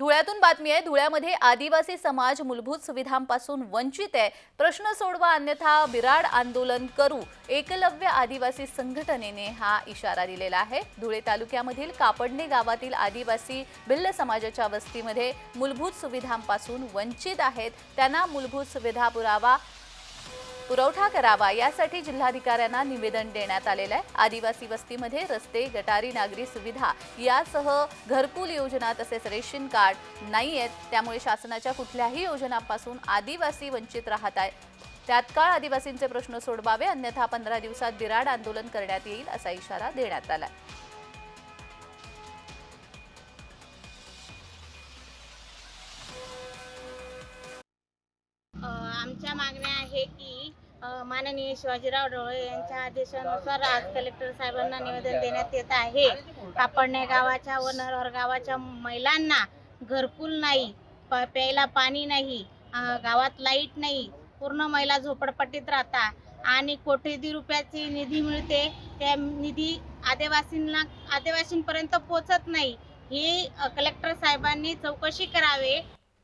धुळ्यातून बातमी आहे धुळ्यामध्ये आदिवासी समाज मूलभूत सुविधांपासून वंचित आहे. प्रश्न सोडवा अन्यथा बिराड आंदोलन करू. एकलव्य आदिवासी संघटनेने हा इशारा दिलेला आहे. धुळे तालुक्यामधील कापडणे गावातील आदिवासी भिल्ल समाजाच्या वस्तीमध्ये मूलभूत सुविधांपासून वंचित आहेत. त्यांना मूलभूत सुविधा पुरावा पुरवठा करावा यासाठी जिल्हाधिकाऱ्यांना निवेदन देण्यात आलेलं आहे. आदिवासी वस्तीमध्ये रस्ते गटारी नागरी सुविधा यासह घरकुल योजना तसेच रेशन कार्ड नाही आहेत. त्यामुळे शासनाच्या कुठल्याही योजनापासून आदिवासी वंचित राहत आहेत. तात्काळ आदिवासींचे प्रश्न सोडवावे अन्यथा पंधरा दिवसात बिराड आंदोलन करण्यात येईल असा इशारा देण्यात आला आहे आमच्या मागण्या आहे की माननीय शिवाजीराव डोळे यांच्या आदेशानुसार आज कलेक्टर साहेबांना निवेदन देण्यात येत आहे. कापडणे गावाच्या व नरहर गावाच्या महिलांना घरकुल नाही प- प्यायला पाणी नाही गावात लाइट नाही पूर्ण महिला झोपडपट्टीत राहता आणि कोट्यधी रुपयाची निधी मिळते त्या निधी आदिवासींना आदिवासींपर्यंत पोचत नाही. ही कलेक्टर साहेबांनी चौकशी करावे.